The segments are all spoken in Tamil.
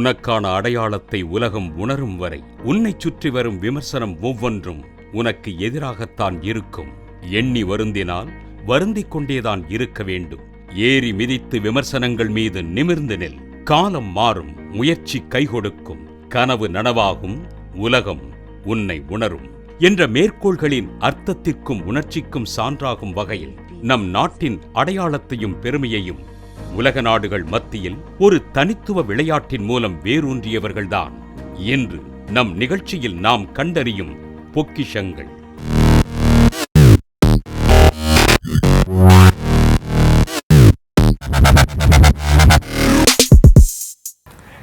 உனக்கான அடையாளத்தை உலகம் உணரும் வரை உன்னைச் சுற்றி வரும் விமர்சனம் ஒவ்வொன்றும் உனக்கு எதிராகத்தான் இருக்கும். எண்ணி வருந்தினால் வருந்திக் கொண்டேதான் இருக்க வேண்டும். ஏறி மிதித்து விமர்சனங்கள் மீது நிமிர்ந்து நில். காலம் மாறும் முயற்சி கைகொடுக்கும் கனவு நனவாகும் உலகம் உன்னை உணரும். என்ற மேற்கோள்களின் அர்த்தத்திற்கும் உணர்ச்சிக்கும் சான்றாகும் வகையில் நம் நாட்டின் அடையாளத்தையும் பெருமையையும் உலக நாடுகள் மத்தியில் ஒரு தனித்துவ விளையாட்டின் மூலம் வேரூன்றியவர்கள்தான். இன்று நம் நிகழ்ச்சியில் நாம் கண்டறியும் பொக்கிஷங்கள்.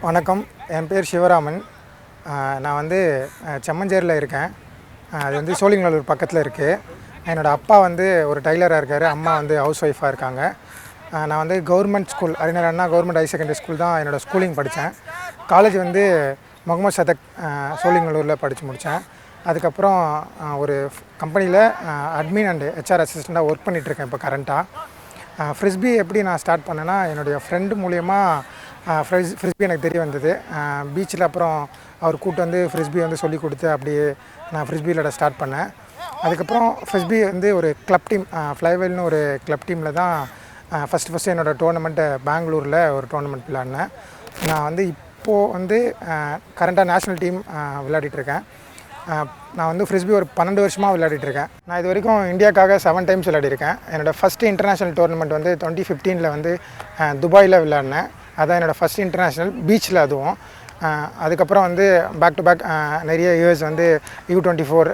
வணக்கம். என் பேர் சிவராமன். நான் வந்து செம்மஞ்சேரியில் இருக்கேன். அது வந்து சோழிங்கநல்லூர் பக்கத்தில் இருக்குது என்னோடய அப்பா வந்து ஒரு டைலராக இருக்கார். அம்மா வந்து ஹவுஸ் ஒய்ஃபாக இருக்காங்க. நான் வந்து government school Arignar Anna government higher secondary school தான் என்னோடய ஸ்கூலிங் படித்தேன். காலேஜ் வந்து முகமது சதக் ஆஹ் சோழிங்கநல்லூரில் படித்து முடித்தேன். அதுக்கப்புறம் ஒரு கம்பெனியில் அட்மின் அண்டு ஹெச்ஆர் அசிஸ்டண்ட்டாக ஒர்க் பண்ணிகிட்ருக்கேன் இப்போ கரண்ட்டாக ஃப்ரிஸ்பி எப்படி நான் ஸ்டார்ட் பண்ணேன்னா என்னுடைய ஃப்ரெண்டு மூலயமா ஃப்ரிஸ் ஃப்ரிஸ்பி எனக்கு தெரிய வந்தது. பீச்சில் அப்புறம் அவர் கூட்டு வந்து ஃப்ரிஸ்பி வந்து சொல்லி கொடுத்து அப்படியே நான் ஃப்ரிஸ்பி விளையாட ஸ்டார்ட் பண்ணேன். அதுக்கப்புறம் ஃப்ரிஸ்பி வந்து ஒரு கிளப் டீம் ஃப்ளைவெல்னு ஒரு கிளப் டீமில் தான் ஃபஸ்ட்டு ஃபஸ்ட்டு என்னோடய டோர்னமெண்ட்டை பெங்களூரில் ஒரு டோர்னமெண்ட் விளாடினேன் நான் வந்து இப்போது வந்து கரண்ட்டாக நேஷ்னல் டீம் விளையாடிட்டுருக்கேன். நான் வந்து ஃப்ரிஸ்பி ஒரு பன்னெண்டு வருஷமாக விளையாடிட்டுருக்கேன். நான் இது வரைக்கும் இந்தியாக்காக செவன் டைம்ஸ் விளையாடிருக்கேன் என்னோடய ஃபஸ்ட்டு இன்டர்நேஷ்னல் டோர்னமெண்ட் வந்து டுவெண்ட்டி ஃபிஃப்டீனில் வந்து துபாயில் விளையாடினேன். அதான் என்னோடய ஃபஸ்ட் இன்டர்நேஷ்னல் பீச்சில் அதுவும். அதுக்கப்புறம் வந்து பேக் டு பேக் நிறைய இயர்ஸ் வந்து யூ டுவெண்ட்டி ஃபோர்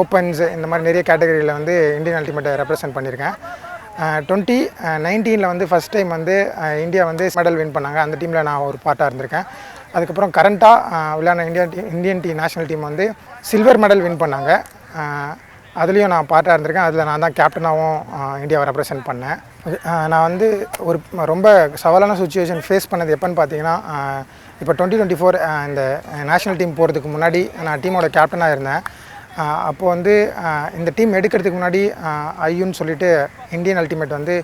ஓப்பன்ஸ் இந்த மாதிரி நிறைய கேட்டகரியில் வந்து இந்தியன் அல்டிமேட்டை ரெப்ரசென்ட் பண்ணியிருக்கேன். டுவெண்ட்டி நைன்டீனில் வந்து ஃபஸ்ட் டைம் வந்து இந்தியா வந்து மெடல் வின் பண்ணாங்க. அந்த டீமில் நான் ஒரு பார்ட்டாக இருந்திருக்கேன். அதுக்கப்புறம் கரண்ட்டாக விளையாட இந்தியா டீ இந்தியன் டீ நேஷனல் டீம் வந்து சில்வர் மெடல் வின் பண்ணாங்க. அதுலேயும் நான் பார்ட்டாக இருந்திருக்கேன். அதில் நான் தான் கேப்டனாகவும் இந்தியாவை ரெப்ரசென்ட் பண்ணேன். நான் வந்து ஒரு ரொம்ப சவாலான சுச்சுவேஷன் ஃபேஸ் பண்ணது எப்போன்னு பார்த்தீங்கன்னா இப்போ டுவெண்ட்டி டுவெண்ட்டி ஃபோர் இந்த நேஷனல் டீம் போகிறதுக்கு முன்னாடி நான் டீமோட கேப்டனாக இருந்தேன். அப்போது வந்து இந்த டீம் எடுக்கிறதுக்கு முன்னாடி ஐயுன்னு சொல்லிட்டு இந்தியன் அல்டிமேட் வந்து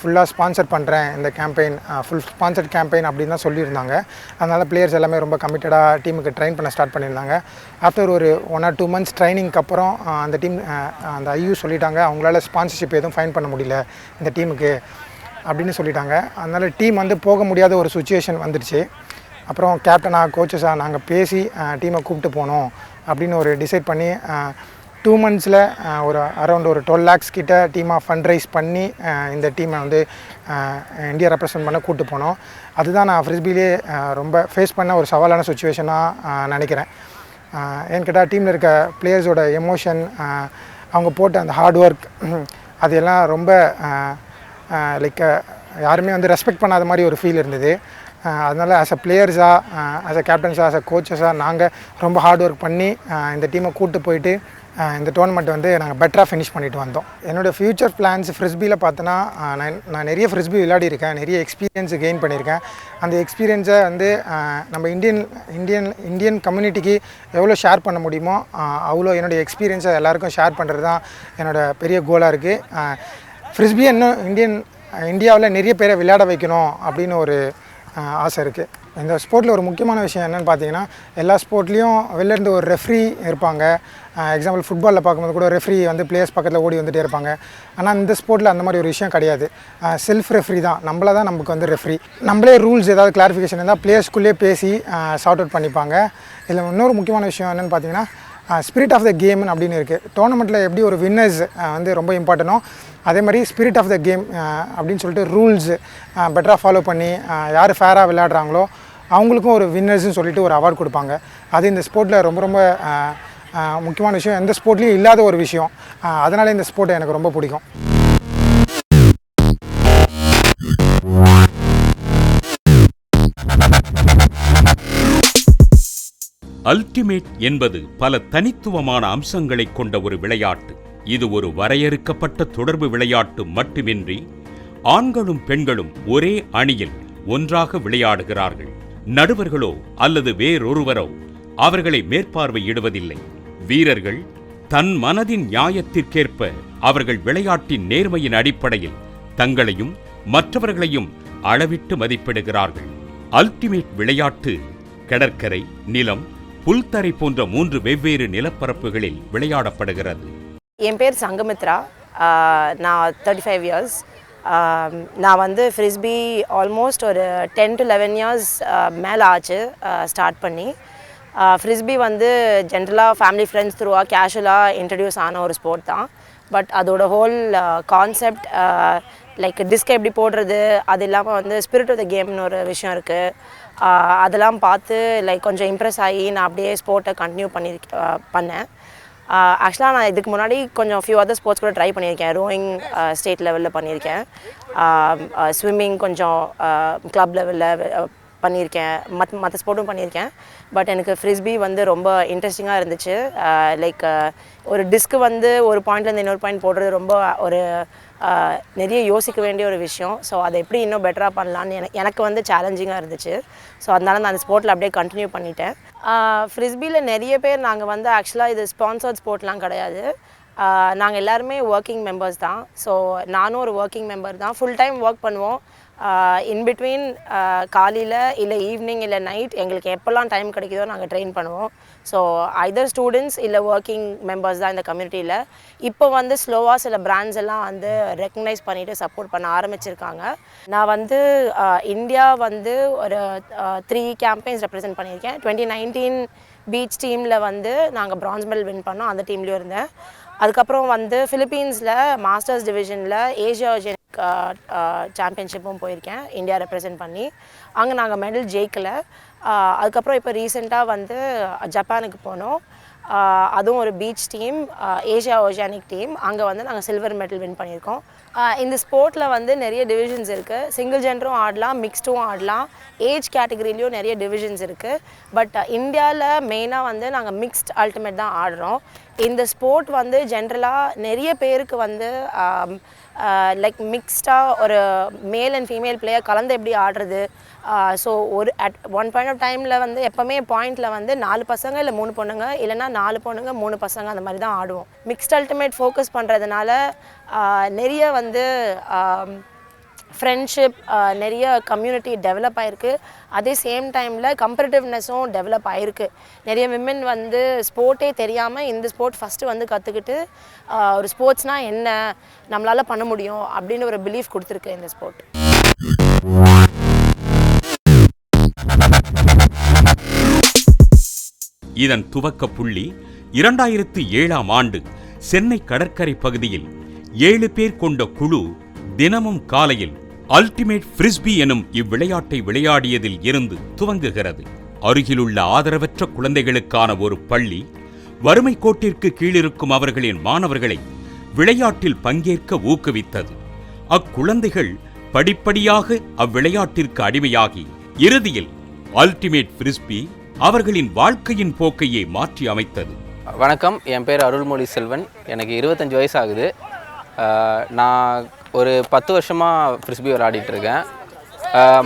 ஃபுல்லாக ஸ்பான்சர் பண்ணுறேன் இந்த கேம்பெயின் ஃபுல் ஸ்பான்சர்ட் கேம்பெயின் அப்படின்னு தான் சொல்லியிருந்தாங்க. அதனால் பிளேயர்ஸ் எல்லாமே ரொம்ப கமிட்டடாக டீமுக்கு ட்ரெயின் பண்ண ஸ்டார்ட் பண்ணியிருந்தாங்க. ஆஃப்டர் ஒரு ஒன் ஆர் டூ மந்த்ஸ் ட்ரைனிங்க்கு அப்புறம் அந்த டீம் அந்த ஐயூ சொல்லிட்டாங்க அவங்களால ஸ்பான்சர்ஷிப் எதுவும் ஃபைன் பண்ண முடியல இந்த டீமுக்கு அப்படின்னு சொல்லிட்டாங்க. அதனால் டீம் வந்து போக முடியாத ஒரு சுச்சுவேஷன் வந்துடுச்சு அப்புறம் கேப்டனாக கோச்சஸாக நாங்கள் பேசி டீமை கூப்பிட்டு போனோம். அப்படின்னு ஒரு டிசைட் பண்ணி டூ மந்த்ஸில் ஒரு அரௌண்ட் ஒரு டுவெல் லேக்ஸ் கிட்ட டீமாக ஃபண்ட் ரைஸ் பண்ணி இந்த டீமை வந்து இந்தியா ரெப்ரசன்ட் பண்ண கூட்டு போனோம். அதுதான் நான் ஃப்ரிஸ்பிலே ரொம்ப ஃபேஸ் பண்ண ஒரு சவாலான சுச்சுவேஷனாக நினைக்கிறேன். ஏன்னு கேட்டால் டீமில் இருக்க பிளேயர்ஸோட எமோஷன் அவங்க போட்ட அந்த ஹார்ட் ஒர்க் அது எல்லாம் ரொம்ப லைக் யாருமே வந்து ரெஸ்பெக்ட் பண்ணாத மாதிரி ஒரு ஃபீல் இருந்தது. அதனால் ஆஸ் அ பிளேயர்ஸாக ஆஸ் அ கேப்டன்ஸாக ஆஸ் அ கோச்சஸாக நாங்கள் ரொம்ப ஹார்ட் ஒர்க் பண்ணி இந்த டீமை கூப்பிட்டு போயிட்டு இந்த டோர்னமெண்ட் வந்து நாங்கள் பெட்டராக ஃபினிஷ் பண்ணிட்டு வந்தோம். என்னோடய ஃப்யூச்சர் பிளான்ஸ் ஃப்ரிஸ்பியில் பார்த்தோன்னா நான் நான் நிறைய ஃப்ரிஸ்பி விளையாடிருக்கேன் நிறைய எக்ஸ்பீரியன்ஸ் கெயின் பண்ணியிருக்கேன் அந்த எக்ஸ்பீரியன்ஸை வந்து நம்ம இந்தியன் இந்தியன் இந்தியன் கம்யூனிட்டிக்கு எவ்வளோ ஷேர் பண்ண முடியுமோ அவ்வளோ என்னுடைய எக்ஸ்பீரியன்ஸை எல்லாருக்கும் ஷேர் பண்ணுறது தான் என்னோடய பெரிய கோலாக இருக்குது ஃப்ரிஸ்பி இன்னும் இந்தியன் இந்தியாவில் நிறைய பேரை விளையாட வைக்கணும் அப்படின்னு ஒரு ஆசை இருக்குது இந்த ஸ்போர்ட்டில் ஒரு முக்கியமான விஷயம் என்னென்னு பார்த்தீங்கன்னா எல்லா ஸ்போர்ட்லேயும் வெளில இருந்து ஒரு ரெஃப்ரி இருப்பாங்க. எக்ஸாம்பிள் ஃபுட்பாலில் பார்க்கும்போது கூட ரெஃப்ரி வந்து பிளேயர்ஸ் பக்கத்தில் ஓடி வந்துட்டே இருப்பாங்க. ஆனால் இந்த ஸ்போர்ட்டில் அந்த மாதிரி ஒரு விஷயம் கிடையாது. செல்ஃப் ரெஃப்ரி தான். நம்மள தான் நமக்கு வந்து ரெஃப்ரி நம்மளே ரூல்ஸ் ஏதாவது கிளாரிஃபிகேஷன் இருந்தால் பிளேயர்ஸ்குள்ளேயே பேசி சார்ட் அவுட் பண்ணிப்பாங்க. இதில் இன்னொரு முக்கியமான விஷயம் என்னென்னு பார்த்தீங்கன்னா ஸ்பிரிட் ஆஃப் த கேம்னு அப்படின்னு இருக்குது டோர்னமெண்ட்டில் எப்படி ஒரு வின்னர்ஸ் வந்து ரொம்ப இம்பார்ட்டனோ அதே மாதிரி ஸ்பிரிட் ஆஃப் த கேம் அப்படின்னு சொல்லிட்டு ரூல்ஸ் பெட்டராக ஃபாலோ பண்ணி யார் ஃபேராக விளையாடுறாங்களோ அவங்களுக்கும் ஒரு வின்னர்ஸ்னு சொல்லிட்டு ஒரு அவார்ட் கொடுப்பாங்க. அது இந்த ஸ்போர்ட்டில் ரொம்ப ரொம்ப முக்கியமான விஷயம். எந்த ஸ்போர்ட்லேயும் இல்லாத ஒரு விஷயம். அதனால் இந்த ஸ்போர்ட் எனக்கு ரொம்ப பிடிக்கும். அல்டிமேட் என்பது பல தனித்துவமான அம்சங்களைக் கொண்ட ஒரு விளையாட்டு. இது ஒரு வரையறுக்கப்பட்ட தொடர்பு விளையாட்டு மட்டுமின்றி ஆண்களும் பெண்களும் ஒரே அணியில் ஒன்றாக விளையாடுகிறார்கள். நடுவர்களோ அல்லது வேறொருவரோ அவர்களை மேற்பார்வையிடுவதில்லை. வீரர்கள் தன் மனதின் நியாயத்திற்கேற்ப அவர்கள் விளையாட்டின் நேர்மையின் அடிப்படையில் தங்களையும் மற்றவர்களையும் அளவிட்டு மதிப்பிடுகிறார்கள். அல்டிமேட் விளையாட்டு கடற்கரை நிலம் புல்தரை போன்ற மூன்று வெவ்வேறு நிலப்பரப்புகளில் விளையாடப்படுகிறது. என் பேர் சங்கமித்ரா. நான் தேர்ட்டி ஃபைவ் இயர்ஸ் நான் வந்து ஃப்ரிஸ்பி ஆல்மோஸ்ட் ஒரு டென் டு லெவன் இயர்ஸ் மேலே ஆச்சு ஸ்டார்ட் பண்ணி. ஃப்ரிஸ்பி வந்து ஜென்ரலாக ஃபேமிலி ஃப்ரெண்ட்ஸ் த்ரூவாக கேஷுவலாக இன்ட்ரடியூஸ் ஆன ஒரு ஸ்போர்ட் தான். பட் அதோட ஹோல் கான்செப்ட் லைக் டிஸ்க் எப்படி போடுறது அது இல்லாமல் வந்து ஸ்பிரிட் ஆஃப் த கேம்னு ஒரு விஷயம் இருக்குது அதெல்லாம் பார்த்து லைக் கொஞ்சம் இம்ப்ரெஸ் ஆகி நான் அப்படியே ஸ்போர்ட்டை கண்டினியூ பண்ணி பண்ணேன். ஆக்சுவலாக நான் இதுக்கு முன்னாடி கொஞ்சம் ஃபியூ அதர் ஸ்போர்ட்ஸ் கூட ட்ரை பண்ணியிருக்கேன். ரோயிங் ஸ்டேட் லெவலில் பண்ணியிருக்கேன். ஸ்விம்மிங் கொஞ்சம் க்ளப் லெவலில் பண்ணியிருக்கேன். மத் மற்ற ஸ்போர்ட்டும் பண்ணியிருக்கேன். பட் எனக்கு ஃப்ரிஸ்பி வந்து ரொம்ப இன்ட்ரெஸ்டிங்காக இருந்துச்சு. லைக் ஒரு டிஸ்க்கு வந்து ஒரு பாயிண்ட்லேருந்து இன்னொரு பாயிண்ட் போடுறது ரொம்ப ஒரு நிறைய யோசிக்க வேண்டிய ஒரு விஷயம். ஸோ அதை எப்படி இன்னும் பெட்டராக பண்ணலான்னு எனக்கு எனக்கு வந்து சேலஞ்சிங்காக இருந்துச்சு. ஸோ அதனால நான் அந்த ஸ்போர்ட்டில் அப்படியே கண்டினியூ பண்ணிட்டேன். ஃப்ரிஸ்பியில் நிறைய பேர் நாங்கள் வந்து ஆக்சுவலாக இது ஸ்பான்சர்ட் ஸ்போர்ட்லாம் கிடையாது. நாங்கள் எல்லாருமே ஒர்க்கிங் மெம்பர்ஸ் தான். ஸோ நானும் ஒரு ஒர்க்கிங் மெம்பர் தான். ஃபுல் டைம் ஒர்க் பண்ணுவோம். இன் பிட்வீன் காலையில் இல்லை ஈவினிங் இல்லை நைட் எங்களுக்கு எப்போல்லாம் டைம் கிடைக்குதோ நாங்கள் ட்ரெயின் பண்ணுவோம். ஸோ ஐதர் ஸ்டூடெண்ட்ஸ் இல்லை ஒர்க்கிங் மெம்பர்ஸ் தான் இந்த கம்யூனிட்டியில் இப்போ வந்து ஸ்லோவாக சில பிராண்ட்ஸ் எல்லாம் வந்து ரெக்கக்னைஸ் பண்ணிவிட்டு சப்போர்ட் பண்ண ஆரம்பிச்சிருக்காங்க. நான் வந்து இந்தியா வந்து ஒரு த்ரீ கேம்பெயின்ஸ் ரெப்ரசென்ட் பண்ணியிருக்கேன். டுவெண்ட்டி நைன்டீன் பீச் டீமில் வந்து நாங்கள் பிரான்ஸ் மெடல் வின் பண்ணோம். அந்த டீம்லேயும் இருந்தேன். அதுக்கப்புறம் வந்து ஃபிலிப்பீன்ஸில் மாஸ்டர்ஸ் டிவிஷனில் ஏஷியா சாம்பியன்ஷிப்பும் போயிருக்கேன். இந்தியா ரெப்ரசென்ட் பண்ணி. அங்கே நாங்கள் மெடல் ஜெயிக்கலை. அதுக்கப்புறம் இப்போ ரீசெண்டாக வந்து ஜப்பானுக்கு போனோம். அதுவும் ஒரு beach team Asia oceanic team அங்கே வந்து நாங்கள் சில்வர் மெடல் வின் பண்ணியிருக்கோம். இந்த ஸ்போர்ட்டில் வந்து நிறைய டிவிஷன்ஸ் இருக்குது சிங்கிள் ஜெண்டரும் ஆடலாம் மிக்ஸ்டும் ஆடலாம். ஏஜ் கேட்டகரிலையும் நிறைய டிவிஷன்ஸ் இருக்குது பட் இந்தியாவில் மெயினாக வந்து நாங்கள் மிக்ஸ்ட் அல்டிமேட் தான் ஆடுறோம். இந்த ஸ்போர்ட் வந்து ஜென்ரலாக நிறைய பேருக்கு வந்து லைக் மிக்ஸ்டாக ஒரு மேல் அண்ட் ஃபீமேல் பிளேயர் கலந்து எப்படி ஆடுறது ஸோ ஒரு அட் ஒன் பாயிண்ட் ஆஃப் டைமில் வந்து எப்போவுமே பாயிண்டில் வந்து நாலு பசங்க இல்லை மூணு பொண்ணுங்க இல்லைன்னா நாலு பொண்ணுங்க மூணு பசங்க அந்த மாதிரி தான் ஆடுவோம். மிக்ஸ்ட் அல்டிமேட் ஃபோக்கஸ் பண்ணுறதுனால நிறைய வந்து ஃப்ரெண்ட்ஷிப் நிறைய கம்யூனிட்டி டெவலப் ஆகிருக்கு அதே சேம் டைமில் கம்பரிட்டிவ்னஸும் டெவலப் ஆகிருக்கு நிறைய விமன் வந்து ஸ்போர்ட்டே தெரியாமல் இந்த ஸ்போர்ட் ஃபஸ்ட்டு வந்து கற்றுக்கிட்டு ஒரு ஸ்போர்ட்ஸ்னால் என்ன நம்மளால் பண்ண முடியும் அப்படின்னு ஒரு பிலீஃப் கொடுத்துருக்கு இந்த ஸ்போர்ட் இதன் துவக்க புள்ளி இரண்டாயிரத்து ஏழாம் ஆண்டு சென்னை கடற்கரை பகுதியில் ஏழு பேர் கொண்ட குழு தினமும் காலையில் அல்டிமேட் ஃப்ரிஸ்பி எனும் இவ்விளையாட்டை விளையாடியதில் இருந்து துவங்குகிறது. அருகிலுள்ள ஆதரவற்ற குழந்தைகளுக்கான ஒரு பள்ளி வறுமை கோட்டிற்கு கீழிருக்கும் அவர்களின் மாணவர்களை விளையாட்டில் பங்கேற்க ஊக்குவித்தது. அக்குழந்தைகள் படிப்படியாக அவ்விளையாட்டிற்கு அடிமையாகி இறுதியில் அல்டிமேட் ஃப்ரிஸ்பி அவர்களின் வாழ்க்கையின் போக்கையே மாற்றி அமைத்தது. வணக்கம் என் பேர் அருள்மொழி செல்வன். எனக்கு இருபத்தஞ்சு வயசு ஆகுது. நான் ஒரு பத்து வருஷமாக ஃப்ரிஸ்பி விளையாடிட்டு இருக்கேன்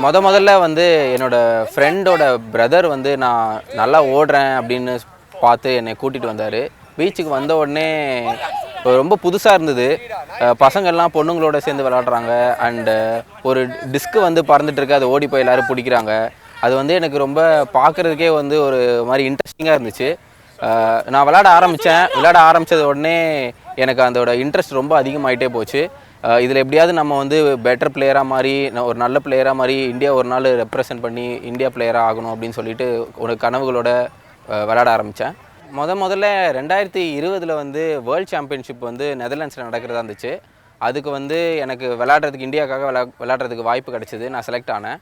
முத முதல்ல வந்து என்னோடய ஃப்ரெண்டோட பிரதர் வந்து நான் நல்லா ஓடுறேன் அப்படின்னு பார்த்து என்னை கூட்டிகிட்டு வந்தார். பீச்சுக்கு வந்த உடனே ரொம்ப புதுசாக இருந்தது. பசங்கள்லாம் பொண்ணுங்களோட சேர்ந்து விளாட்றாங்க அண்டு ஒரு டிஸ்க்கு வந்து பறந்துட்டுருக்கு. அதை ஓடி போய் எல்லோரும் பிடிக்கிறாங்க. அது வந்து எனக்கு ரொம்ப பார்க்குறதுக்கே வந்து ஒரு மாதிரி இன்ட்ரெஸ்டிங்காக இருந்துச்சு. நான் விளாட ஆரம்பித்தேன் விளாட ஆரம்பித்தது உடனே எனக்கு அதோட இன்ட்ரெஸ்ட் ரொம்ப அதிகமாகிட்டே போச்சு. இதில் எப்படியாவது நம்ம வந்து பெட்டர் பிளேயராக மாதிரி ஒரு நல்ல பிளேயராக மாதிரி இந்தியா ஒரு நாள் ரெப்ரசன்ட் பண்ணி இந்தியா பிளேயராக ஆகணும் அப்படின்னு சொல்லிட்டு ஒரு கனவுகளோட விளையாட ஆரம்பித்தேன் முத முதல்ல ரெண்டாயிரத்தி இருபதில் வந்து வேர்ல்ட் சாம்பியன்ஷிப் வந்து நெதர்லாண்ட்ஸில் நடக்கிறதா இருந்துச்சு. அதுக்கு வந்து எனக்கு விளையாடுறதுக்கு இந்தியாக்காக விளா விளையாடுறதுக்கு வாய்ப்பு கிடைச்சிது. நான் செலக்ட் ஆனேன்.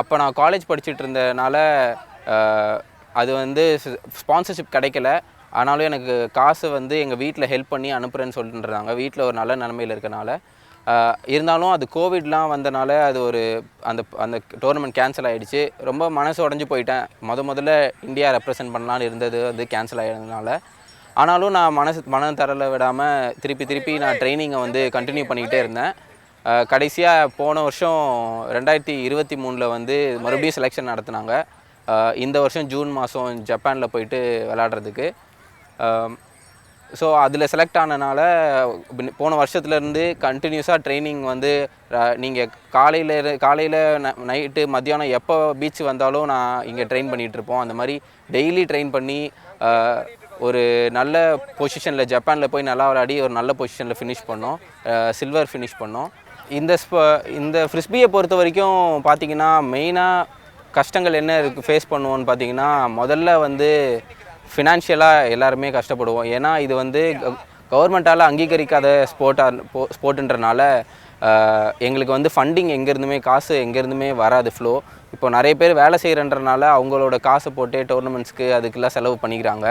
அப்போ நான் காலேஜ் படிச்சுட்டு இருந்தனால அது வந்து ஸ்பான்சர்ஷிப் கிடைக்கல. ஆனாலும் எனக்கு காசு வந்து எங்கள் வீட்டில் ஹெல்ப் பண்ணி அனுப்புகிறேன்னு சொல்லிட்டுருந்தாங்க வீட்டில் ஒரு நல்ல நிலமையில் இருக்கனால. இருந்தாலும் அது கோவிட்லாம் வந்தனால அது ஒரு அந்த அந்த டோர்னமெண்ட் கேன்சல் ஆகிடுச்சு ரொம்ப மனசு உடஞ்சி போயிட்டேன். முத முதல்ல இந்தியா ரெப்ரசன்ட் பண்ணலான்னு இருந்தது வந்து கேன்சல் ஆகிடுறதுனால ஆனாலும் நான் மனசு மனம் தரல விடாமல் திருப்பி திருப்பி நான் ட்ரைனிங்கை வந்து கண்டினியூ பண்ணிக்கிட்டே இருந்தேன். கடைசியாக போன வருஷம் ரெண்டாயிரத்தி இருபத்தி மூணில் வந்து மறுபடியும் செலெக்ஷன் நடத்துனாங்க. இந்த வருஷம் ஜூன் மாதம் ஜப்பானில் போயிட்டு விளாடுறதுக்கு ஸோ அதில் செலக்ட் ஆனனால போன வருஷத்துலேருந்து கண்டினியூஸாக ட்ரைனிங் வந்து நீங்கள் காலையில் காலையில் நைட்டு மத்தியானம் எப்போ பீச் வந்தாலும் நான் இங்கே ட்ரெயின் பண்ணிகிட்ருப்போம் அந்த மாதிரி டெய்லி ட்ரெயின் பண்ணி ஒரு நல்ல பொசிஷனில் ஜப்பானில் போய் நல்லா விளையாடி ஒரு நல்ல பொசிஷனில் ஃபினிஷ் பண்ணோம். சில்வர் ஃபினிஷ் பண்ணோம். இந்த ஸ்ப இந்த ஃப்ரிஸ்பியை பொறுத்த வரைக்கும் பார்த்திங்கன்னா மெயினாக கஷ்டங்கள் என்ன இருக்குது ஃபேஸ் பண்ணுவோன்னு பார்த்தீங்கன்னா முதல்ல வந்து ஃபினான்ஷியலாக எல்லாருமே கஷ்டப்படுவோம். ஏன்னா இது வந்து கவர்மெண்ட்டால் அங்கீகரிக்காத ஸ்போர்ட்டாக ஸ்போர்ட்டுன்றனால எங்களுக்கு வந்து ஃபண்டிங் எங்கேருந்துமே காசு எங்கேருந்துமே வராது ஃப்ளோ இப்போ நிறைய பேர் வேலை செய்கிறன்றனால அவங்களோட காசை போட்டு டோர்னமெண்ட்ஸ்க்கு அதுக்கெல்லாம் செலவு பண்ணிக்கிறாங்க.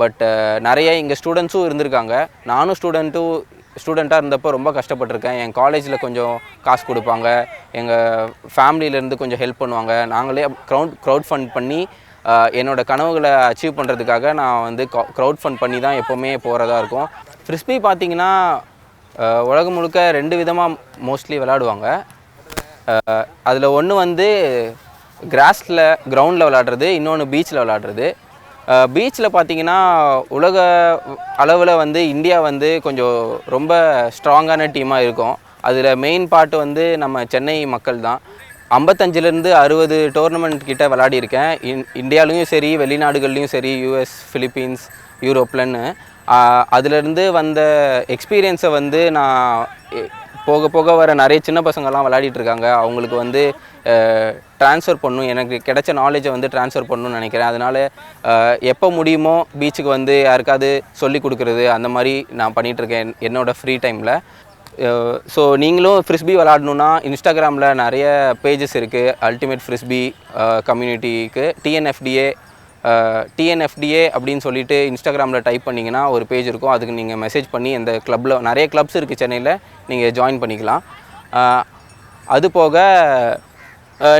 பட் நிறைய இங்கே ஸ்டூடெண்ட்ஸும் இருந்திருக்காங்க. நானும் ஸ்டூடெண்ட்டும் ஸ்டூடெண்ட்டாக இருந்தப்போ ரொம்ப கஷ்டப்பட்டிருக்கேன். என் காலேஜில் கொஞ்சம் காசு கொடுப்பாங்க. எங்கள் ஃபேமிலியிலேருந்து கொஞ்சம் ஹெல்ப் பண்ணுவாங்க. நாங்களே க்ரௌட் க்ரௌட் ஃபண்ட் பண்ணி என்னோடய கனவுகளை அச்சீவ் பண்ணுறதுக்காக நான் வந்து க்ரௌட் ஃபண்ட் பண்ணி தான் எப்போவுமே போகிறதா இருக்கும். ஃப்ரிஸ்பி பார்த்தீங்கன்னா உலகம் முழுக்க ரெண்டு விதமாக மோஸ்ட்லி விளாடுவாங்க அதில் ஒன்று வந்து கிராஸில் கிரவுண்டில் விளாடுறது இன்னொன்று பீச்சில் விளாடுறது பீச்சில் பார்த்தீங்கன்னா உலக அளவில் வந்து இந்தியா வந்து கொஞ்சம் ரொம்ப ஸ்ட்ராங்கான டீமாக இருக்கும். அதில் மெயின் பார்ட் வந்து நம்ம சென்னை மக்கள் தான். ஐம்பத்தஞ்சிலேருந்து அறுபது டோர்னமெண்ட் கிட்டே விளையாடியிருக்கேன். இன் இந்தியாலையும் சரி வெளிநாடுகள்லையும் சரி யூஎஸ் ஃபிலிப்பீன்ஸ் யூரோப்லன்னு அதுலேருந்து வந்த எக்ஸ்பீரியன்ஸை வந்து நான் போக போக வர நிறைய சின்ன பசங்கள்லாம் விளையாடிட்டு இருக்காங்க அவங்களுக்கு வந்து ட்ரான்ஸ்ஃபர் பண்ணும். எனக்கு கிடைச்ச நாலேஜை வந்து ட்ரான்ஸ்ஃபர் பண்ணணும்னு நினைக்கிறேன். அதனால் எப்போ முடியுமோ பீச்சுக்கு வந்து யாருக்காவது சொல்லி கொடுக்குறது அந்த மாதிரி நான் பண்ணிகிட்ருக்கேன் என்னோடய ஃப்ரீ டைமில் ஸோ நீங்களும் ஃப்ரிஸ்பி விளாடணுன்னா இன்ஸ்டாகிராமில் நிறைய பேஜஸ் இருக்குது அல்டிமேட் ஃப்ரிஸ்பி கம்யூனிட்டிக்கு டிஎன்எஃப்டிஏ டிஎன்எஃப்டிஏ அப்படின்னு சொல்லிட்டு இன்ஸ்டாகிராமில் டைப் பண்ணிங்கன்னா ஒரு பேஜ் இருக்கும். அதுக்கு நீங்கள் மெசேஜ் பண்ணி இந்த கிளப்பில் நிறைய கிளப்ஸ் இருக்குது சென்னையில் நீங்கள் ஜாயின் பண்ணிக்கலாம். அது போக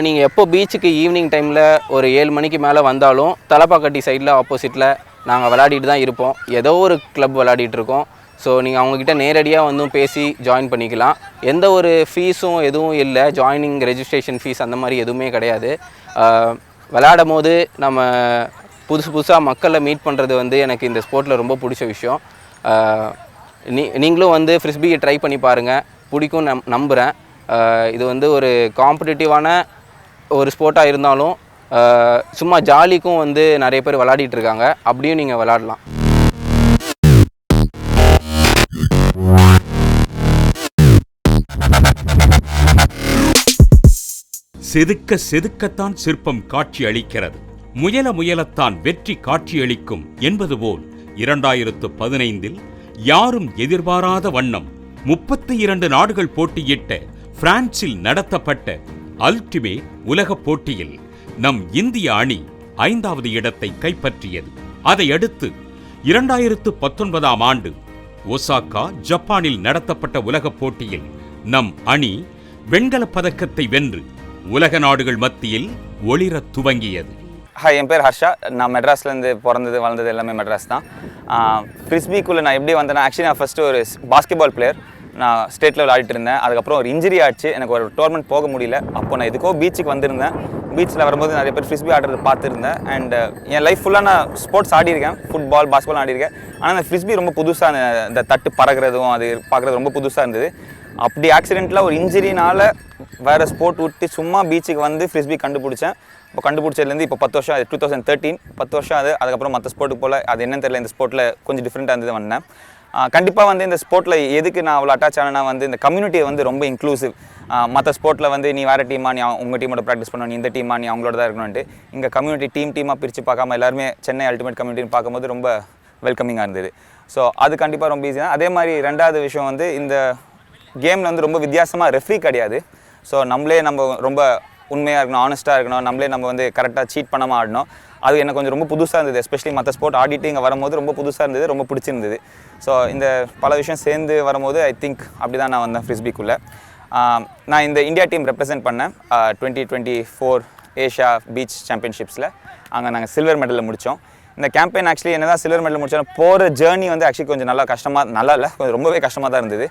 நீங்கள் எப்போ பீச்சுக்கு ஈவினிங் டைமில் ஒரு ஏழு மணிக்கு மேலே வந்தாலும் தலப்பாக்கட்டி சைடில் ஆப்போசிட்டில் நாங்கள் விளையாடிட்டு தான் இருப்போம். ஏதோ ஒரு கிளப் விளையாடிட்டு இருக்கோம். ஸோ நீங்கள் அவங்கக்கிட்ட நேரடியாக வந்தும் பேசி ஜாயின் பண்ணிக்கலாம். எந்த ஒரு ஃபீஸும் எதுவும் இல்லை. ஜாயினிங் ரெஜிஸ்ட்ரேஷன் ஃபீஸ் அந்த மாதிரி எதுவுமே கிடையாது. விளையாடும் போது நம்ம புதுசு புதுசாக மக்களை மீட் பண்ணுறது வந்து எனக்கு இந்த ஸ்போர்ட்டில் ரொம்ப பிடிச்ச விஷயம். நீ நீங்களும் வந்து ஃப்ரிஸ்பியை ட்ரை பண்ணி பாருங்கள் பிடிக்கும் நம் நம்புகிறேன் இது வந்து ஒரு காம்படிட்டிவான ஒரு ஸ்போர்ட்டாக இருந்தாலும் சும்மா ஜாலிக்கும் வந்து நிறைய பேர் விளையாடிட்டு இருக்காங்க. அப்படியும் நீங்கள் விளாடலாம் செதுக்க செதுக்கத்தான் சிற்பம் காட்சி அளிக்கிறது முயல முயலத்தான் வெற்றி காட்சியளிக்கும் என்பது போல் இரண்டாயிரத்து பதினைந்தில் யாரும் எதிர்பாராத வண்ணம் முப்பத்தி இரண்டு நாடுகள் போட்டியிட்ட பிரான்சில் நடத்தப்பட்ட அல்டிமேட் உலகப் போட்டியில் நம் இந்திய அணி ஐந்தாவது இடத்தை கைப்பற்றியது. அதையடுத்து இரண்டாயிரத்து பத்தொன்பதாம் ஆண்டு ஒசாக்கா ஜப்பானில் நடத்தப்பட்ட உலகப் போட்டியில் நம் அணி வெண்கலப் பதக்கத்தை வென்று உலக நாடுகள் மத்தியில் ஒளிரத் துவங்கியது. ஹாய் என் பேர் ஹர்ஷா. நான் மெட்ராஸ்லேருந்து பிறந்தது வளர்ந்தது எல்லாமே மெட்ராஸ் தான். ஃப்ரிஸ்பிக்குள்ளே நான் எப்படி வந்தேன்னா ஆக்சுவலி நான் ஃபஸ்ட்டு ஒரு பாஸ்கெட்பால் பிளேயர் நான் ஸ்டேட்டில் விளையாடிட்டு இருந்தேன். அதுக்கப்புறம் ஒரு இன்ஜுரி ஆச்சு. எனக்கு ஒரு டோர்னமெண்ட் போக முடியல. அப்போ நான் எதுக்கோ பீச்சுக்கு வந்திருந்தேன். பீச்சில் வரும்போது நிறைய பேர் ஃப்ரிஸ்பி ஆடுறது பார்த்துருந்தேன். அண்ட் என் லைஃப் ஃபுல்லாக நான் ஸ்போர்ட்ஸ் ஆடிருக்கேன் ஃபுட்பால் பாஸ்கெட்பால் ஆடிருக்கேன் ஆனால் அந்த ஃப்ரிஸ்பி ரொம்ப புதுசாக இந்த தட்டு பறக்கிறதும் அது பார்க்குறது ரொம்ப புதுசாக இருந்தது. அப்படி ஆக்சிடெண்ட்டில் ஒரு இன்ஜுரினால் வேறு ஸ்போர்ட் விட்டு சும்மா பீச்சுக்கு வந்து ஃப்ரிஸ்பி கண்டுபிடிச்சேன். இப்போ கண்டுபிடிச்சதுலேருந்து இப்போ பத்து வருஷம் அது டூ தௌசண்ட் தேர்ட்டின் பத்து வருஷம் அது அதுக்கப்புறம் மற்ற ஸ்போர்ட்டுக்கு போல் அது என்னன்னு தெரியல. இந்த ஸ்போர்ட்டில் கொஞ்சம் டிஃப்ரெண்ட்டாக இருந்தது வந்தேன். கண்டிப்பாக வந்து இந்த ஸ்போர்ட்டில் எதுக்கு நான் அவ்வளோ அட்டாச் ஆனேன்னா வந்து இந்த கம்யூனிட்டியை வந்து ரொம்ப இன்க்ளூசிவ் மற்ற ஸ்போர்ட்டில் வந்து நீ வேறு டீமா நீ உங்கள் டீமோட ப்ராக்டிஸ் பண்ணணும். நீ இந்த டீமா நீ அவங்களோட தான் இருக்கணும்ட்டு இங்கே கம்யூனிட்டி டீம் டீமாக பிரித்து பார்க்காம எல்லாருமே சென்னை அல்டிமேட் கம்யூனிட்டின்னு பார்க்கும்போது ரொம்ப வெல்கமிங்காக இருந்தது. ஸோ அது கண்டிப்பாக ரொம்ப ஈஸி தான். அதே மாதிரி ரெண்டாவது விஷயம் வந்து இந்த கேமில் வந்து ரொம்ப வித்தியாசமாக ரெஃப்ரி கிடையாது. ஸோ நம்மளே நம்ம ரொம்ப உண்மையாக இருக்கணும் ஆனஸ்ட்டாக இருக்கணும் நம்மளே நம்ம வந்து கரெக்டாக சீட் பண்ணாமல் ஆடணும். அது எனக்கு கொஞ்சம் ரொம்ப புதுசாக இருந்தது எஸ்பெஷலி மற்ற ஸ்போர்ட் ஆடிட்டு இங்கே வரும்போது ரொம்ப புதுசாக இருந்தது ரொம்ப பிடிச்சிருந்தது. ஸோ இந்த பல விஷயம் சேர்ந்து வரும்போது ஐ திங்க் அப்படி தான் நான் வந்தேன் ஃப்ரிஸ்பிக்குள்ளே நான் இந்த இந்தியா டீம் ரெப்ரசென்ட் பண்ணேன் twenty twenty four Asia beach சாம்பியன்ஷிப்ஸில் அங்கே நாங்கள் சில்வர் மெடலில் முடித்தோம் இந்த கேம்பெயின் ஆக்சுவலி என்ன தான் சில்வர் மெடல் முடிச்சாலும் போகிற ஜேர்னி வந்து ஆக்சுவலி கொஞ்சம் நல்லா கஷ்டமாக நல்லா இல்லை கொஞ்சம் ரொம்பவே கஷ்டமாக தான் இருந்தது.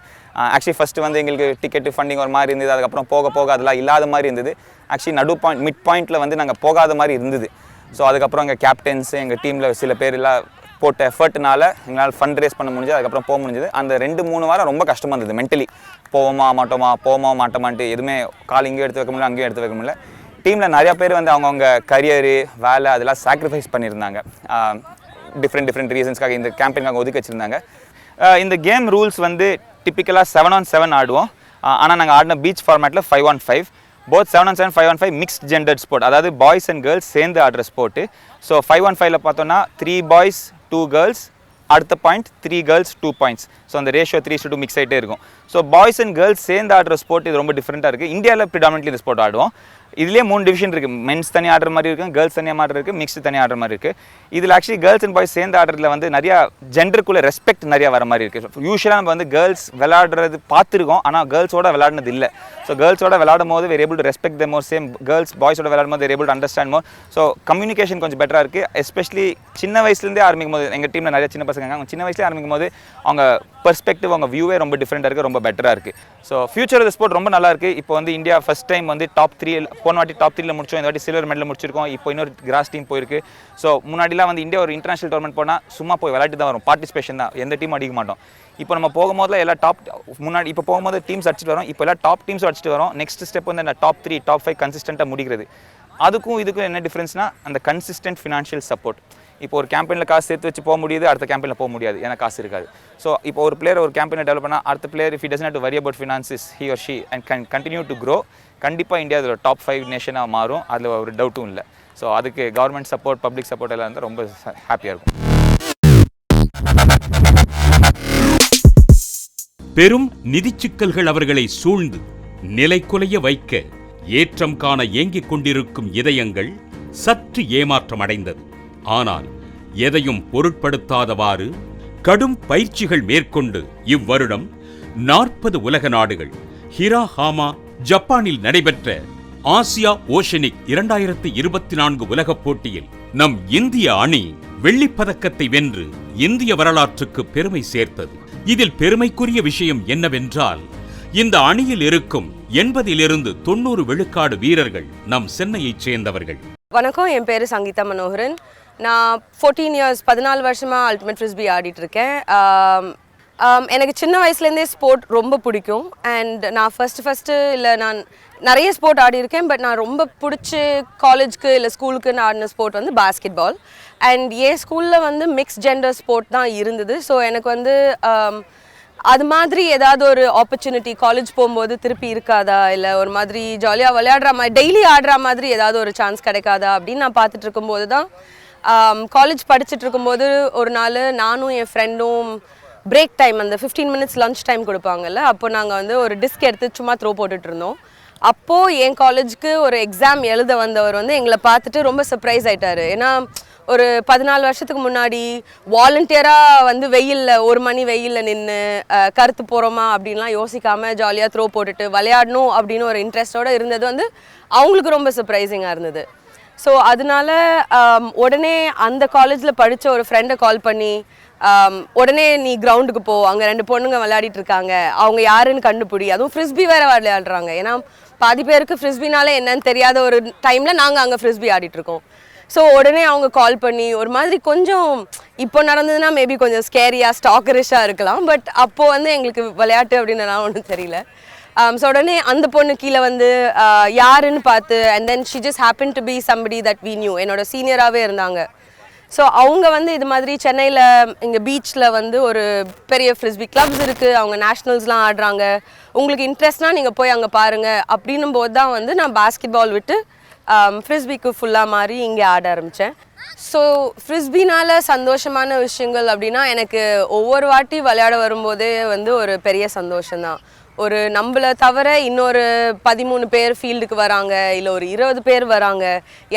ஆக்சுவலி ஃபஸ்ட்டு வந்து எங்களுக்கு டிக்கெட்டு ஃபண்டிங் ஒரு மாதிரி இருந்தது அதுக்கப்புறம் போக போக அதெல்லாம் இல்லாத மாதிரி இருந்தது. ஆக்சுவலி நடு பாயிண்ட் மிட் பாயிண்ட்டில் வந்து நாங்கள் போகாத மாதிரி இருந்தது. ஸோ அதுக்கப்புறம் எங்கள் கேப்டன்ஸ் எங்கள் டீமில் சில பேர் எல்லாம் போட்ட எஃபர்ட்னால எங்களால் ஃபண்ட் ரேஸ் பண்ண முடிஞ்சது அதுக்கப்புறம் போக முடிஞ்சது. அந்த ரெண்டு மூணு வாரம் ரொம்ப கஷ்டமாக இருந்தது மென்டலி போவோமா மாட்டோமா போவோமா மாட்டோமான்ட்டு எதுவுமே கால் இங்கேயும் எடுத்து வைக்க முடியல அங்கேயும் எடுத்து வைக்க முடியல. டீமில் நிறையா பேர் வந்து அவங்கவுங்க கரியரு வேலை அதெல்லாம் சாக்ரிஃபைஸ் பண்ணியிருந்தாங்க. டிஃப்ரெண்ட் டிஃப்ரெண்ட் ரீசன்ஸ்க்காக இந்த கேம்பெயினுக்காக ஒதுக்கி வச்சுருந்தாங்க. இந்த கேம் ரூல்ஸ் வந்து டிப்பிக்கலாக செவன் ஆன் செவன் ஆடுவோம். ஆனால் நாங்கள் ஆடின பீச் ஃபார்மேட்டில் five on five both seven on seven five one five mixed gender sport அதாவது பாய்ஸ் அண்ட் கேர்ள்ஸ் சேர்ந்து ஆடுற ஸ்போர்ட்டு ஸோ ஃபைவ் ஒன் ஃபைவ்ல பார்த்தோன்னா த்ரீ பாய்ஸ் டூ கேர்ள்ஸ் அடுத்த point three girls two points so அந்த ரேஷியோ த்ரீ டூ மிக்ஸ் ஆகிட்டே இருக்கும். ஸோ பாய்ஸ் அண்ட் கேர்ள்ஸ் சேர்ந்து ஆடுற ஸ்போர்ட் இது ரொம்ப டிஃப்ரெண்ட்டாக இருக்குது இந்தியாவில் ப்ரிடாமினெட்லி இந்த ஸ்போர்ட் ஆடுவோம். இதுலேயே மூணு டிவிஷன் இருக்குது மென்ஸ் தனியாக ஆடுற மாதிரி இருக்குது கேர்ள்ஸ் தனியாக ஆடுற இருக்குது மிக்ஸ்டு தனியாக ஆடுற மாதிரி இருக்குது இதில் ஆக்சுவலி கேர்ள்ஸ் அண்ட் பாய்ஸ் சேர்ந்து ஆடுறதுல வந்து நிறையா ஜெண்டருக்குள்ளே ரெஸ்பெக்ட் நிறையா வர மாதிரி இருக்குது யூஸ்வலாக நம்ம வந்து கேர்ள்ஸ் விளாடுறது பார்த்துருக்கோம். ஆனால் கேர்ள்ஸோட விளாடினது இல்லை. ஸோ கேர்ள்ஸோட விளாடும் போது we're able to respect the more same girls பாய்ஸோட விளாடும் போது able to understand more so communication கொஞ்சம் பெட்டராக இருக்குது எஸ்பெஷலி சின்ன வயசுலேருந்தே ஆரம்பிக்கும் போது எங்கள் டீமில் நிறைய சின்ன பசங்க அவங்க சின்ன வயசுலேயே ஆரம்பிக்கும் போது அவங்க பெர்ஸ்பெக்டிவ் அவங்க வியூவே ரொம்ப டிஃப்ரெண்ட்டாக இருக்குது ரொம்ப பெட்டராக இருக்குது ஸோ ஃபியூச்சர் ஆஃப் ஸ்போர்ட் ரொம்ப நல்லா இருக்குது இப்போ வந்து இந்தியா ஃபஸ்ட் டைம் வந்து டாப் த்ரீ போன வாட்டி டாப் த்ரீல முடிச்சோம் இந்த வாட்டி சில்வர் மெடல் முடிச்சிருக்கோம். இப்போ இன்னொரு கிராஸ் டீம் போயிருக்கு. ஸோ முன்னாடிலாம் வந்து இந்தியா ஒரு இன்டர்நேஷனல் டோர்னமெண்ட் போனால் சும்மா போய் விளையாட்டு தான் வரும். பார்ட்டிசிபேஷன் தான். எந்த டீம் அடிக்க மாட்டோம். இப்போ நம்ம போகும்போதுல எல்லா டாப் முன்னாடி இப்போ போகும்போது டீம்ஸ் அடிச்சுட்டு வரோம். இப்போ எல்லாம் டாப் டீம்ஸ் அடிச்சுட்டு வரோம். நெக்ஸ்ட் ஸ்டெப் வந்து அந்த டாப் த்ரீ டாப் ஃபைவ் கன்சிஸ்டண்ட்டாக முடிக்கிறது. அதுக்கும் இதுக்கும் என்ன டிஃப்ரென்ஸ்னால் அந்த கன்சிஸ்டன்ட் ஃபினான்ஷியல் சப்போர்ட் இப்போ ஒரு கேம்பெயினில் காசு சேர்த்து வச்சு போக முடியுது அடுத்த கேம்பெயினில் போக முடியாது. ஏன்னா காசு இருக்காது. ஸோ இப்போ ஒரு பிளேயர் ஒரு கேம்பெயினை டெவலப் பண்ணால் அடுத்த player if doesn't to worry about finances he or she and can continue to grow கண்டிப்பாக இந்தியா அதில் டாப் ஃபைவ் நேஷனாக மாறும். அதில் ஒரு டவுட்டும் இல்லை. ஸோ அதுக்கு கவர்மெண்ட் சப்போர்ட் பப்ளிக் சப்போர்ட் எல்லாம் இருந்தால் ரொம்ப ஹாப்பியாக இருக்கும். பெரும் நிதி சிக்கல்கள் அவர்களை சூழ்ந்து நிலைக்குலைய வைக்க ஏற்றம் காண ஏங்கிக் கொண்டிருக்கும் இதயங்கள் சற்று ஏமாற்றமடைந்தது ஆனால் எதையும் பொருட்படுத்தாதவாறு கடும் பயிற்சிகள் மேற்கொண்டு இவ்வருடம் நாற்பது உலக நாடுகள் ஹிராஹாமா ஜப்பானில் நடைபெற்ற ஆசியா ஓஷனிக் இரண்டாயிரத்தி இருபத்தி நான்கு உலகப் போட்டியில் நம் இந்திய அணி வெள்ளிப் பதக்கத்தை வென்று இந்திய வரலாற்றுக்கு பெருமை சேர்த்தது. இதில் பெருமைக்குரிய விஷயம் என்னவென்றால் இந்த அணியில் இருக்கும் எண்பதிலிருந்து தொண்ணூறு விழுக்காடு வீரர்கள் நம் சென்னையைச் சேர்ந்தவர்கள். வணக்கம் என் பேரு சங்கீதா மனோகரன். நான் ஃபோர்டீன் இயர்ஸ் பதினாலு வருஷமாக அல்டிமேட் ஃப்ரிஸ்பி ஆடிட்டு இருக்கேன் எனக்கு சின்ன வயசுலேருந்தே ஸ்போர்ட் ரொம்ப பிடிக்கும். அண்ட் நான் ஃபஸ்ட்டு ஃபஸ்ட்டு இல்லை நான் நிறைய ஸ்போர்ட் ஆடியிருக்கேன் பட் நான் ரொம்ப பிடிச்சி காலேஜ்க்கு இல்லை ஸ்கூலுக்கு நான் ஆடின ஸ்போர்ட் வந்து பாஸ்கெட் பால் அண்ட் என் ஸ்கூலில் வந்து மிக்ஸ் ஜெண்டர் ஸ்போர்ட் தான் இருந்தது. ஸோ எனக்கு வந்து அது மாதிரி ஏதாவது ஒரு ஆப்பர்ச்சுனிட்டி காலேஜ் போகும்போது திருப்பி இருக்காதா? இல்லை ஒரு மாதிரி ஜாலியாக விளையாடுற மாதிரி டெய்லி ஆடுற மாதிரி ஏதாவது ஒரு சான்ஸ் கிடைக்காதா? அப்படின்னு நான் பார்த்துட்டு இருக்கும்போது தான் காலேஜ் படிச்சுட்டு இருக்கும்போது ஒரு நாள் நானும் என் ஃப்ரெண்டும் பிரேக் டைம் அந்த ஃபிஃப்டீன் மினிட்ஸ் லஞ்ச் டைம் கொடுப்பாங்கல்ல அப்போ நாங்கள் வந்து ஒரு டிஸ்க் எடுத்து சும்மா த்ரோ போட்டுட்டு இருந்தோம். அப்போது என் காலேஜுக்கு ஒரு எக்ஸாம் எழுத வந்தவர் வந்து எங்களை பார்த்துட்டு ரொம்ப சர்ப்ரைஸ் ஆயிட்டாரு. ஏன்னா ஒரு பதினாலு வருஷத்துக்கு முன்னாடி வாலண்டியராக வந்து வெயிலில் ஒரு மணி வெயிலில் நின்று கருத்து போகிறோமா அப்படின்லாம் யோசிக்காமல் ஜாலியாக த்ரோ போட்டுட்டு விளையாடணும் அப்படின்னு ஒரு இன்ட்ரெஸ்டோடு இருந்தது வந்து அவங்களுக்கு ரொம்ப சர்ப்ரைசிங்காக இருந்தது. ஸோ அதனால um, உடனே அந்த காலேஜில் படித்த ஒரு ஃப்ரெண்டை கால் பண்ணி um, உடனே நீ கிரவுண்டுக்கு போ. அங்கே ரெண்டு பொண்ணுங்க விளையாடிட்டு இருக்காங்க. அவங்க யாருன்னு கண்டுபிடி. அதுவும் ஃப்ரிஸ்பி வேற விளையாடுறாங்க. ஏன்னா பாதி பேருக்கு ஃப்ரிஸ்பினால என்னன்னு தெரியாத ஒரு டைமில் நாங்கள் அங்கே ஃப்ரிஸ்பி ஆடிட்டு இருக்கோம். ஸோ உடனே அவங்க கால் பண்ணி ஒரு மாதிரி கொஞ்சம் இப்போ நடந்ததுன்னா மேபி கொஞ்சம் ஸ்கேரியாக ஸ்டாக்கரிஷாக இருக்கலாம். பட் அப்போது வந்து எங்களுக்கு விளையாட்டு அப்படின்னு ஒன்றும் தெரியல. Um, ஸோ உடனே அந்த பொண்ணு கீழே வந்து uh, யாருன்னு பார்த்து and then she just happen to be somebody that we knew என்னோட சீனியராகவே இருந்தாங்க. ஸோ அவங்க வந்து இது மாதிரி சென்னையில் இங்கே பீச்சில் வந்து ஒரு பெரிய ஃப்ரிஸ்பி கிளப்ஸ் இருக்குது அவங்க நேஷ்னல்ஸ்லாம் ஆடுறாங்க. உங்களுக்கு இன்ட்ரெஸ்ட்னால் நீங்கள் போய் அங்கே பாருங்கள் அப்படின்னும் போது தான் வந்து நான் பாஸ்கெட் பால் விட்டு um, ஃப்ரிஸ்பிக்கு ஃபுல்லாக மாறி இங்கே ஆட ஆரம்பித்தேன் ஸோ ஃப்ரிஸ்பினால் சந்தோஷமான விஷயங்கள் அப்படின்னா எனக்கு ஒவ்வொரு வாட்டி விளையாட வரும்போதே வந்து ஒரு பெரிய சந்தோஷம்தான். ஒரு நம்மளை தவிர இன்னொரு பதிமூணு பேர் ஃபீல்டுக்கு வராங்க இல்லை ஒரு இருபது பேர் வராங்க.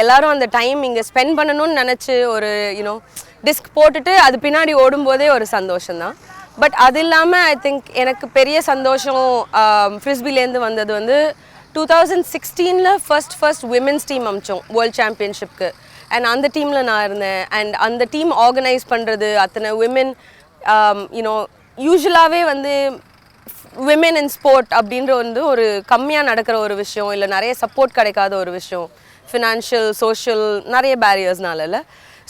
எல்லாரும் அந்த டைம் இங்கே ஸ்பெண்ட் பண்ணணும்னு நினச்சி ஒரு யூனோ டிஸ்க் போட்டுட்டு அது பின்னாடி ஓடும்போதே ஒரு சந்தோஷம்தான். பட் அது இல்லாமல் ஐ திங்க் எனக்கு பெரிய சந்தோஷம் ஃப்ரிஸ்பிலேருந்து வந்தது வந்து டூ தௌசண்ட் சிக்ஸ்டீனில் ஃபர்ஸ்ட் ஃபர்ஸ்ட் விமென்ஸ் டீம் அமிச்சோம் வேர்ல்ட் சாம்பியன்ஷிப்க்கு அண்ட் அந்த டீமில் நான் இருந்தேன். அண்ட் அந்த டீம் ஆர்கனைஸ் பண்ணுறது அத்தனை விமென் யூனோ யூஸ்வலாகவே வந்து விமென் இன் ஸ்போர்ட் அப்படின்ற வந்து ஒரு கம்மியாக நடக்கிற ஒரு விஷயம் இல்லை நிறைய சப்போர்ட் கிடைக்காத ஒரு விஷயம். ஃபினான்ஷியல் சோஷியல் நிறைய பேரியர்ஸ்னால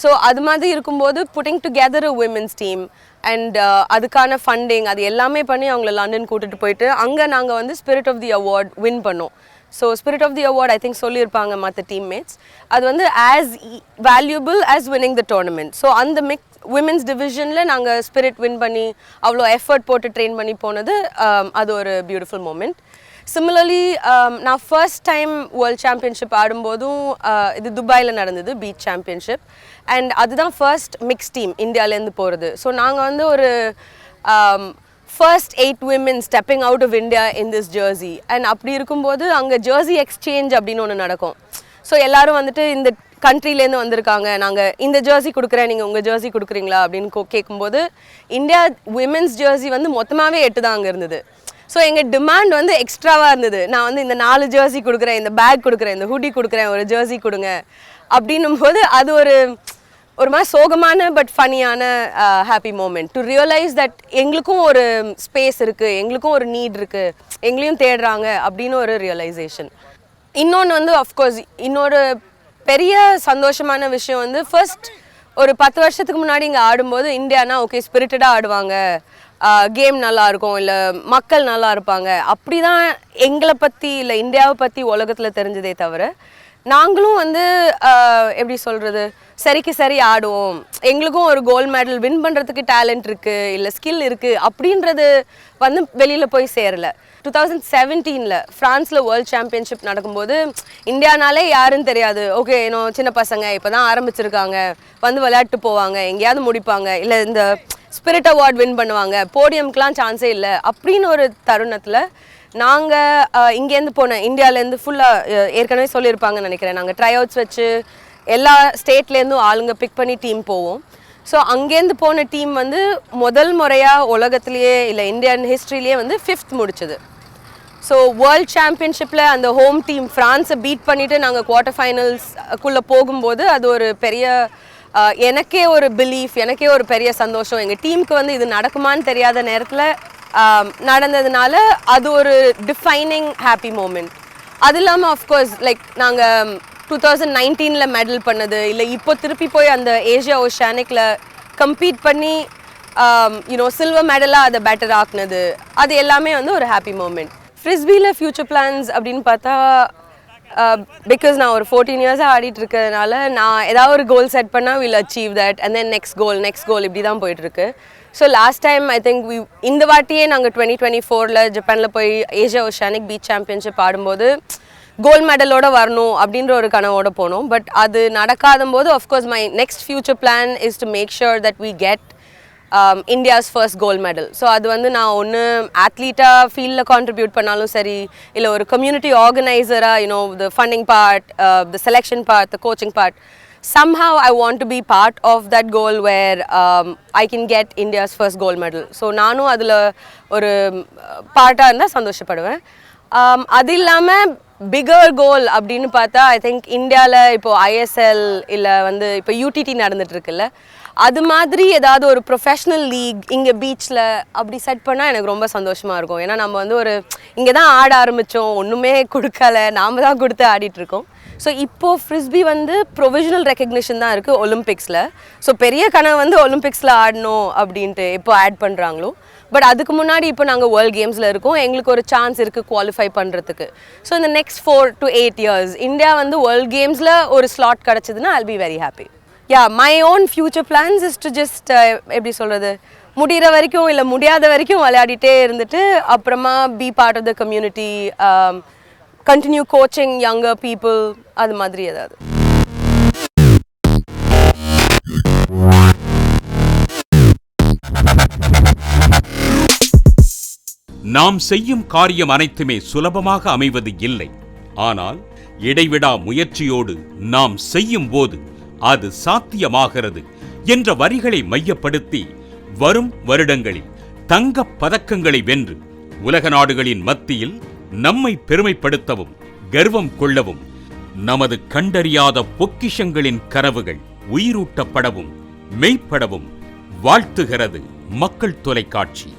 ஸோ அது மாதிரி இருக்கும்போது putting together women's team and அதுக்கான ஃபண்டிங் அது எல்லாமே பண்ணி அவங்கள லண்டன் கூட்டிட்டு போயிட்டு அங்கே நாங்கள் வந்து spirit of the award win பண்ணோம். So spirit of the award I think சொல்லியிருப்பாங்க மற்ற டீம்மேட்ஸ் அது வந்து as valuable as winning the tournament so அந்த மிக்ஸ் விமென்ஸ் டிவிஷனில் நாங்கள் ஸ்பிரிட் வின் பண்ணி அவ்வளோ எஃபர்ட் போட்டு ட்ரெயின் பண்ணி போனது அது ஒரு பியூட்டிஃபுல் மூமெண்ட் சிமிலர்லி நான் ஃபர்ஸ்ட் டைம் வேர்ல்ட் சாம்பியன்ஷிப் ஆடும்போதும் இது துபாயில் நடந்தது பீச் சாம்பியன்ஷிப் அண்ட் அதுதான் ஃபர்ஸ்ட் மிக்ஸ் டீம் இந்தியாவிலேருந்து போகிறது ஸோ நாங்கள் வந்து ஒரு first eight women stepping out of India in this jersey and அப்படி இருக்கும்போது அங்கே ஜேர்சி எக்ஸ்சேஞ்ச் அப்படின்னு ஒன்று நடக்கும். ஸோ எல்லாரும் வந்துட்டு இந்த கண்ட்ரிலேருந்து வந்திருக்காங்க. நாங்கள் இந்த ஜேர்சி கொடுக்குறேன் நீங்கள் உங்கள் ஜெர்சி கொடுக்குறீங்களா? அப்படின்னு கேட்கும்போது இந்தியா உமன்ஸ் ஜெர்சி வந்து மொத்தமாகவே எட்டு தான் அங்கே இருந்தது. ஸோ எங்கள் டிமாண்ட் வந்து எக்ஸ்ட்ராவாக இருந்தது. நான் வந்து இந்த நாலு ஜேர்சி கொடுக்குறேன் இந்த பேக் கொடுக்குறேன் இந்த ஹூடி கொடுக்குறேன் ஒரு ஜேர்சி கொடுங்க. அப்படின்னும் போது அது ஒரு ஒரு மாதிரி சோகமான but ஃபனியான happy moment to realise that எங்களுக்கும் ஒரு ஸ்பேஸ் இருக்குது எங்களுக்கும் ஒரு நீட் இருக்குது எங்களையும் தேடுறாங்க அப்படின்னு ஒரு ரியலைசேஷன் இன்னொன்று வந்து அஃப்கோர்ஸ் இன்னொரு பெரிய சந்தோஷமான விஷயம் வந்து ஃபர்ஸ்ட் ஒரு பத்து வருஷத்துக்கு முன்னாடி இங்கே ஆடும்போது இந்தியானா ஓகே ஸ்பிரிட்டடாக ஆடுவாங்க. கேம் நல்லா இருக்கும் இல்லை மக்கள் நல்லா இருப்பாங்க. அப்படி தான் எங்களை பற்றி இல்லை இந்தியாவை பற்றி உலகத்தில் தெரிஞ்சதே தவிர நாங்களும் வந்து எப்படி சொல்கிறது சரிக்கு சரி ஆடுவோம். எங்களுக்கும் ஒரு கோல்டு மெடல் வின் பண்ணுறதுக்கு டேலண்ட் இருக்குது இல்லை ஸ்கில் இருக்குது அப்படின்றது வந்து வெளியில் போய் சேரல. டூ தௌசண்ட் செவன்டீனில் ஃப்ரான்ஸில் வேர்ல்ட் சாம்பியன்ஷிப் நடக்கும்போது இந்தியானாலே யாருன்னு தெரியாது. ஓகே இன்னும் சின்ன பசங்க இப்போ தான் ஆரம்பிச்சிருக்காங்க. வந்து விளையாட்டு போவாங்க எங்கேயாவது முடிப்பாங்க. இல்லை இந்த ஸ்பிரிட் அவார்ட் வின் பண்ணுவாங்க. போடியம்க்குலாம் சான்ஸே இல்லை. அப்படின்னு ஒரு தருணத்தில் நாங்கள் இங்கேருந்து போன இந்தியாவிலேருந்து ஃபுல்லாக ஏற்கனவே சொல்லியிருப்பாங்கன்னு நினைக்கிறேன். நாங்கள் ட்ரை அவுட்ஸ் வச்சு எல்லா ஸ்டேட்லேருந்தும் ஆளுங்க பிக் பண்ணி டீம் போவோம். ஸோ அங்கேருந்து போன டீம் வந்து முதல் முறையாக உலகத்துலேயே இல்லை இந்தியன் ஹிஸ்ட்ரியிலேயே வந்து ஃபிஃப்த் முடிச்சது. ஸோ வேர்ல்ட் சாம்பியன்ஷிப்பில் அந்த ஹோம் டீம் ஃப்ரான்ஸை பீட் பண்ணிவிட்டு நாங்கள் குவார்ட்டர் ஃபைனல்ஸ்க்குள்ளே போகும்போது அது ஒரு பெரிய எனக்கே ஒரு பிலீஃப் எனக்கே ஒரு பெரிய சந்தோஷம். எங்கள் டீமுக்கு வந்து இது நடக்குமான்னு தெரியாத நேரத்தில் நடந்ததுனால அது ஒரு டிஃபைனிங் ஹாப்பி மூமெண்ட் அது இல்லாமல் அஃப்கோர்ஸ் லைக் நாங்கள் டூ தௌசண்ட் நைன்டீனில் மெடல் பண்ணது இல்லை இப்போ திருப்பி போய் அந்த ஏஷியா ஓஷானிக்கில் கம்பீட் பண்ணி யூனோ சில்வர் மெடலாக அதை பெட்டர் ஆக்குனது அது எல்லாமே வந்து ஒரு ஹாப்பி மூமெண்ட் ஃப்ரிஸ்பியில் ஃப்யூச்சர் பிளான்ஸ் அப்படின்னு பார்த்தா uh, பிகாஸ் நான் ஒரு ஃபோர்டீன் இயர்ஸாக ஆடிட்டு இருக்கிறதுனால நான் ஏதாவது ஒரு கோல் செட் பண்ணால் will achieve that and then next goal next goal இப்படி தான் போயிட்டுருக்கு. So last time I think we இந்த வாட்டியே நாங்கள் டுவெண்ட்டி டுவெண்ட்டி ஃபோரில் ஜப்பானில் போய் ஏஷியா ஓஷியானிக் பீச் சாம்பியன்ஷிப் ஆடும்போது கோல்ட் மெடலோட வரணும் அப்படின்ற ஒரு கனவோட போனோம். பட் அது நடக்காத போது of course my next future plan is to make sure that we get India's first gold medal so அது வந்து நான் ஒன்று ஆத்லீட்டாக ஃபீல்டில் கான்ட்ரிபியூட் பண்ணாலும் சரி இல்லை ஒரு community ஆர்கனைசராக you know the funding part the selection part the coaching part somehow I want to be part of that goal where um, I can get India's first gold medal. So நானும் அதில் ஒரு um, பார்ட்டாக இருந்தால் சந்தோஷப்படுவேன் um, அது இல்லாமல் பிகர் கோல் அப்படின்னு பார்த்தா ஐ திங்க் இந்தியாவில் இப்போ ஐஎஸ்எல் இல்லை வந்து இப்போ யூடிடி நடந்துட்டு இருக்குல்ல அது மாதிரி ஏதாவது ஒரு ப்ரொஃபஷ்னல் லீக் இங்கே பீச்சில் அப்படி செட் பண்ணால் எனக்கு ரொம்ப சந்தோஷமாக இருக்கும். ஏன்னா நம்ம வந்து ஒரு இங்கே தான் ஆட ஆரம்பித்தோம் ஒன்றுமே கொடுக்கல. நாம தான் கொடுத்து ஆடிட்டுருக்கோம் ஸோ இப்போது ஃப்ரிஸ்பி வந்து ப்ரொவிஷனல் ரெக்கக்னிஷன் தான் இருக்குது ஒலிம்பிக்ஸில் ஸோ பெரிய கனவு வந்து ஒலிம்பிக்ஸில் ஆடணும் அப்படின்ட்டு இப்போ ஆட் பண்ணுறாங்களோ பட் அதுக்கு முன்னாடி இப்போ நாங்கள் வேர்ல்ட் கேம்ஸில் இருக்கோம். எங்களுக்கு ஒரு சான்ஸ் இருக்குது குவாலிஃபை பண்ணுறதுக்கு ஸோ இந்த next four to eight years India வந்து வேர்ல்ட் கேம்ஸில் ஒரு ஸ்லாட் கிடச்சிதுன்னா I'll be very happy yeah my own future plans is to just எப்படி சொல்கிறது முடிகிற வரைக்கும் இல்லை முடியாத வரைக்கும் விளையாடிட்டே இருந்துட்டு அப்புறமா be part of the community continue coaching younger people அது மாதிரி ஏதாவது. நாம் செய்யும் காரியம் அனைத்துமே சுலபமாக அமைவது இல்லை. ஆனால் இடைவிடா முயற்சியோடு நாம் செய்யும் போது அது சாத்தியமாகிறது என்ற வரிகளை மையப்படுத்தி வரும் வருடங்களில் தங்கப் பதக்கங்களை வென்று உலக நாடுகளின் மத்தியில் நம்மை பெருமைப்படுத்தவும் கர்வம் கொள்ளவும் நமது கண்டறியாத பொக்கிஷங்களின் கனவுகள் உயிரூட்டப்படவும் மெய்ப்படவும் வாழ்த்துகிறது மக்கள் தொலைக்காட்சி.